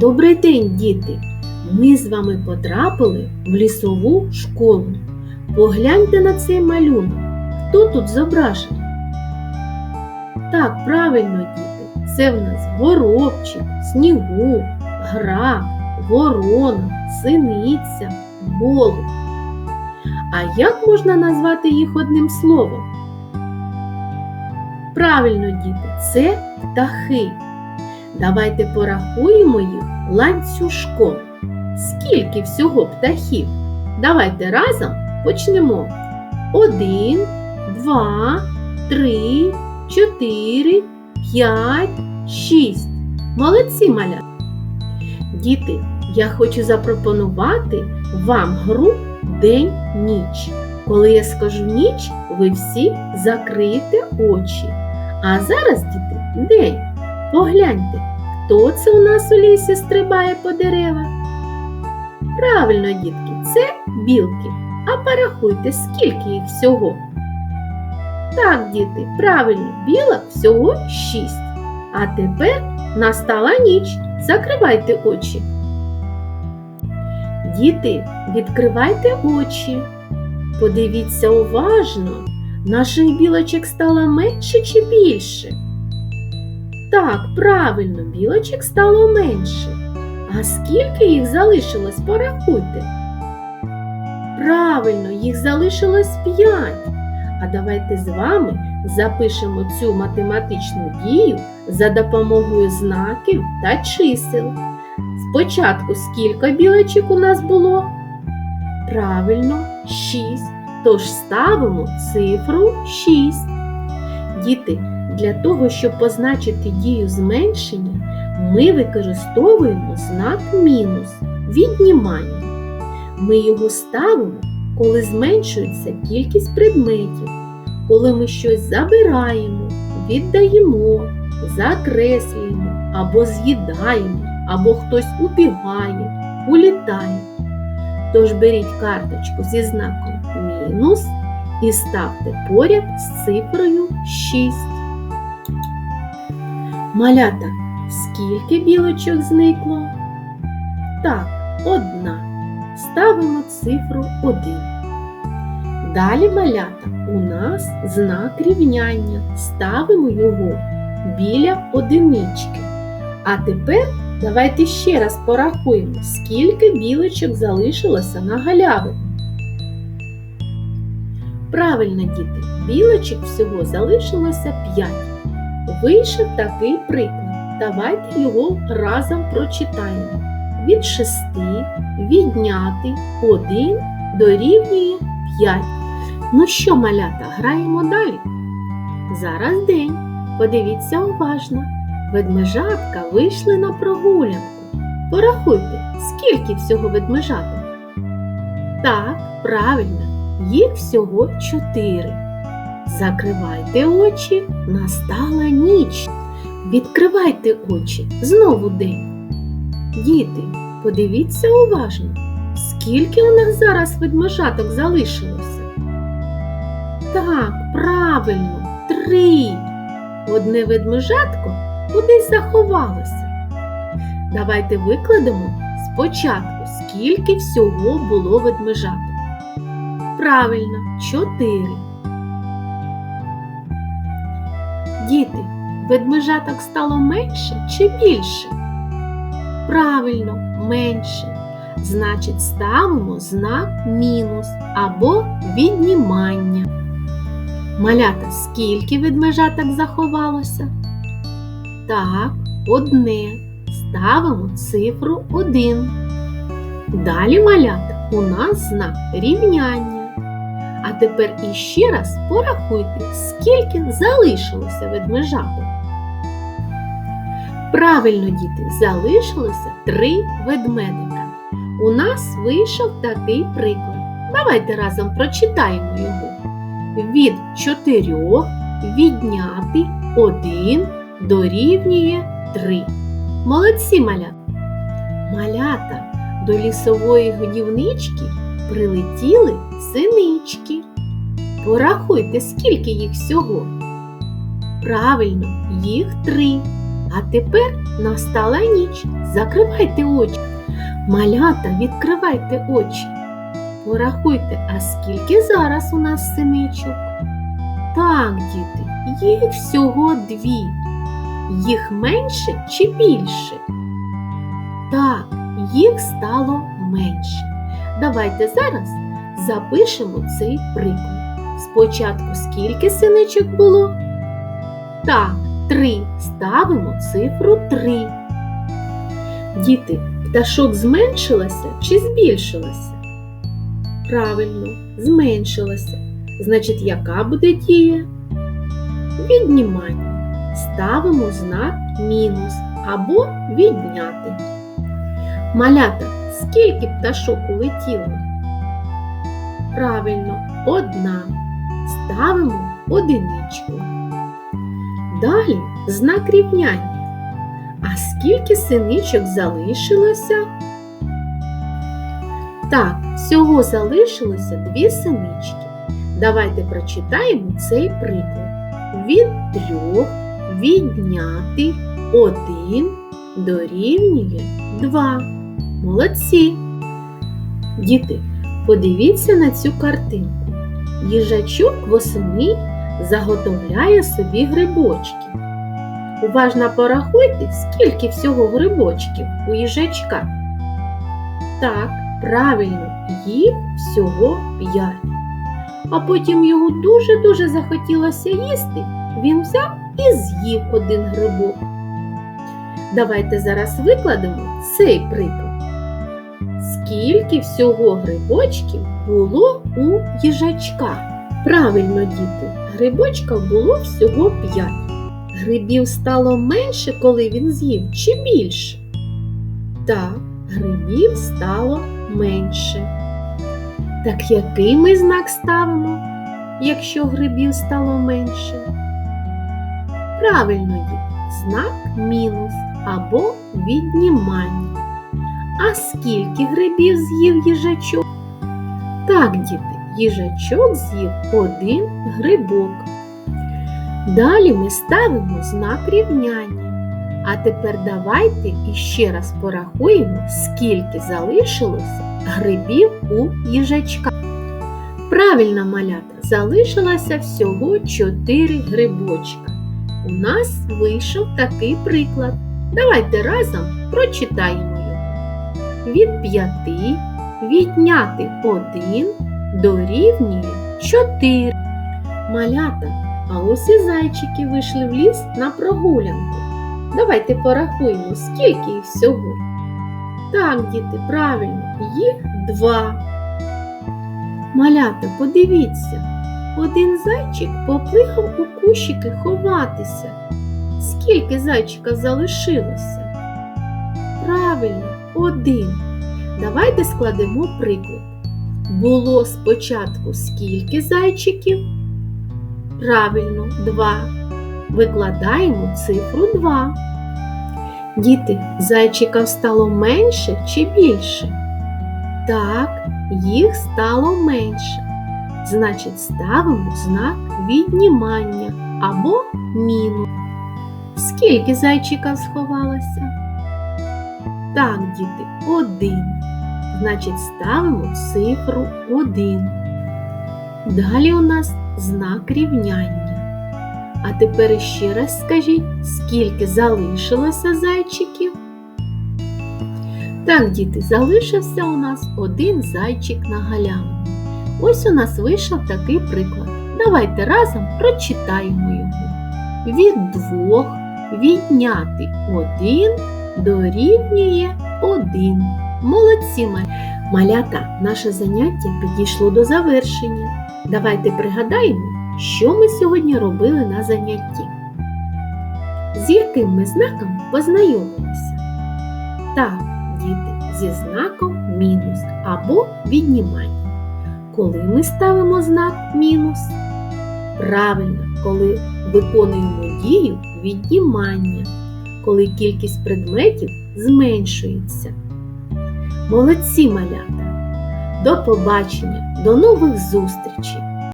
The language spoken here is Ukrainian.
Добрий день, діти! Ми з вами потрапили в лісову школу. Погляньте на цей малюнок. Хто тут зображений? Так, правильно, діти, це в нас горобчик, снігу, гра, ворона, синиця, голуб. А як можна назвати їх одним словом? Правильно, діти, це птахи. Давайте порахуємо їх ланцюжком. Скільки всього птахів? Давайте разом почнемо. Один, два, три, чотири, п'ять, шість. Молодці маля. Діти, я хочу запропонувати вам гру День-ніч. Коли я скажу ніч, ви всі закриєте очі. А зараз, діти, день. Погляньте, хто це у нас у лісі стрибає по деревах? Правильно, дітки, це білки. А порахуйте, скільки їх всього. Так, діти, правильно, білок всього шість. А тепер настала ніч. Закривайте очі. Діти, відкривайте очі. Подивіться уважно, наших білочок стало менше чи більше? Так, правильно, білочок стало менше. А скільки їх залишилось, порахуйте. Правильно, їх залишилось п'ять. А давайте з вами запишемо цю математичну дію за допомогою знаків та чисел. Спочатку скільки білочок у нас було? Правильно, 6. Тож ставимо цифру 6. Діти, для того, щоб позначити дію зменшення, ми використовуємо знак мінус віднімання. Ми його ставимо, коли зменшується кількість предметів, коли ми щось забираємо, віддаємо, закреслюємо або з'їдаємо, або хтось убігає, улітає. Тож беріть карточку зі знаком мінус і ставте поряд з цифрою 6. Малята, скільки білочок зникло? Так, одна. Ставимо цифру 1. Далі малята у нас знак рівняння. Ставимо його біля одинички. А тепер давайте ще раз порахуємо, скільки білочок залишилося на галявині. Правильно, діти, білочок всього залишилося 5. Вийшов такий приклад. Давайте його разом прочитаємо. Від 6 відняти 1 дорівнює 5. Ну що, малята, граємо далі? Зараз день. Подивіться уважно. Ведмежатка вийшли на прогулянку. Порахуйте, скільки всього ведмежаток? Так, правильно, їх всього чотири. Закривайте очі, настала ніч. Відкривайте очі, знову день. Діти, подивіться уважно, скільки у нас зараз ведмежаток залишилося. Так, правильно, три. Одне ведмежатко кудись заховалося. Давайте викладемо спочатку, скільки всього було ведмежаток. Правильно, чотири. Діти, ведмежаток стало менше чи більше? Правильно, менше. Значить, ставимо знак мінус або віднімання. Малята, скільки ведмежаток заховалося? Так, одне. Ставимо цифру 1. Далі малята у нас знак рівняння. А тепер іще раз порахуйте, скільки залишилося ведмежаток. Правильно, діти, залишилося три ведмедика. У нас вийшов такий приклад. Давайте разом прочитаємо його. Від чотирьох відняти один дорівнює три. Молодці малята! Малята до лісової годівнички прилетіли синички. Порахуйте, скільки їх всього. Правильно, їх три. А тепер настала ніч. Закривайте очі. Малята, відкривайте очі. Порахуйте, а скільки зараз у нас синичок? Так, діти, їх всього дві. Їх менше чи більше? Так, їх стало менше. Давайте зараз запишемо цей приклад. Спочатку скільки синичок було? Так, три. Ставимо цифру три. Діти, пташок зменшилася чи збільшилася? Правильно, зменшилася. Значить, яка буде дія? Віднімання. Ставимо знак мінус або відняти. Малята, скільки пташок улетіло? Правильно, одна. Ставимо одиничку. Далі знак рівняння. А скільки синичок залишилося? Так, всього залишилося дві синички. Давайте прочитаємо цей приклад. Від трьох відняти один дорівнює два. Молодці! Діти, подивіться на цю картинку. Їжачок восени заготовляє собі грибочки. Уважно порахуйте, скільки всього грибочків у їжачка. Так, правильно, їх всього п'ять. А потім йому дуже-дуже захотілося їсти, він взяв і з'їв один грибок. Давайте зараз викладемо цей приклад. Скільки всього грибочків було у їжачка? Правильно, діти, грибочків було всього п'ять. Грибів стало менше, коли він з'їв, чи більше? Так, грибів стало менше. Так який ми знак ставимо, якщо грибів стало менше? Правильно, діти, знак мінус або віднімання. А скільки грибів з'їв їжачок? Так, діти, їжачок з'їв один грибок. Далі ми ставимо знак рівняння. А тепер давайте іще раз порахуємо, скільки залишилося грибів у їжачка. Правильно, малята, залишилося всього 4 грибочка. У нас вийшов такий приклад. Давайте разом прочитаємо. Від 5 відняти 1 дорівнює 4. Малята, а ось і зайчики вийшли в ліс на прогулянку. Давайте порахуємо, скільки їх всього. Так, діти, правильно, їх два. Малята, подивіться, один зайчик поплигав у кущики ховатися. Скільки зайчика залишилося? Правильно, один. Давайте складемо приклад. Було спочатку скільки зайчиків? Правильно, два. Викладаємо цифру 2. Діти, зайчиків стало менше чи більше? Так, їх стало менше. Значить, ставимо знак віднімання або мінус. Скільки зайчиків сховалося? Так, діти, один. Значить, ставимо цифру 1. Далі у нас знак рівняння. А тепер ще раз скажіть, скільки залишилося зайчиків? Так, діти, залишився у нас один зайчик на галявині. Ось у нас вийшов такий приклад. Давайте разом прочитаємо його. Від двох відняти один дорівнює один. Молодці ма- малята, наше заняття підійшло до завершення. Давайте пригадаємо, що ми сьогодні робили на занятті. З яким ми знаком познайомилися? Так, діти, зі знаком мінус або віднімання. Коли ми ставимо знак мінус? Правильно, коли виконуємо дію віднімання, коли кількість предметів зменшується. Молодці малята! До побачення, до нових зустрічей!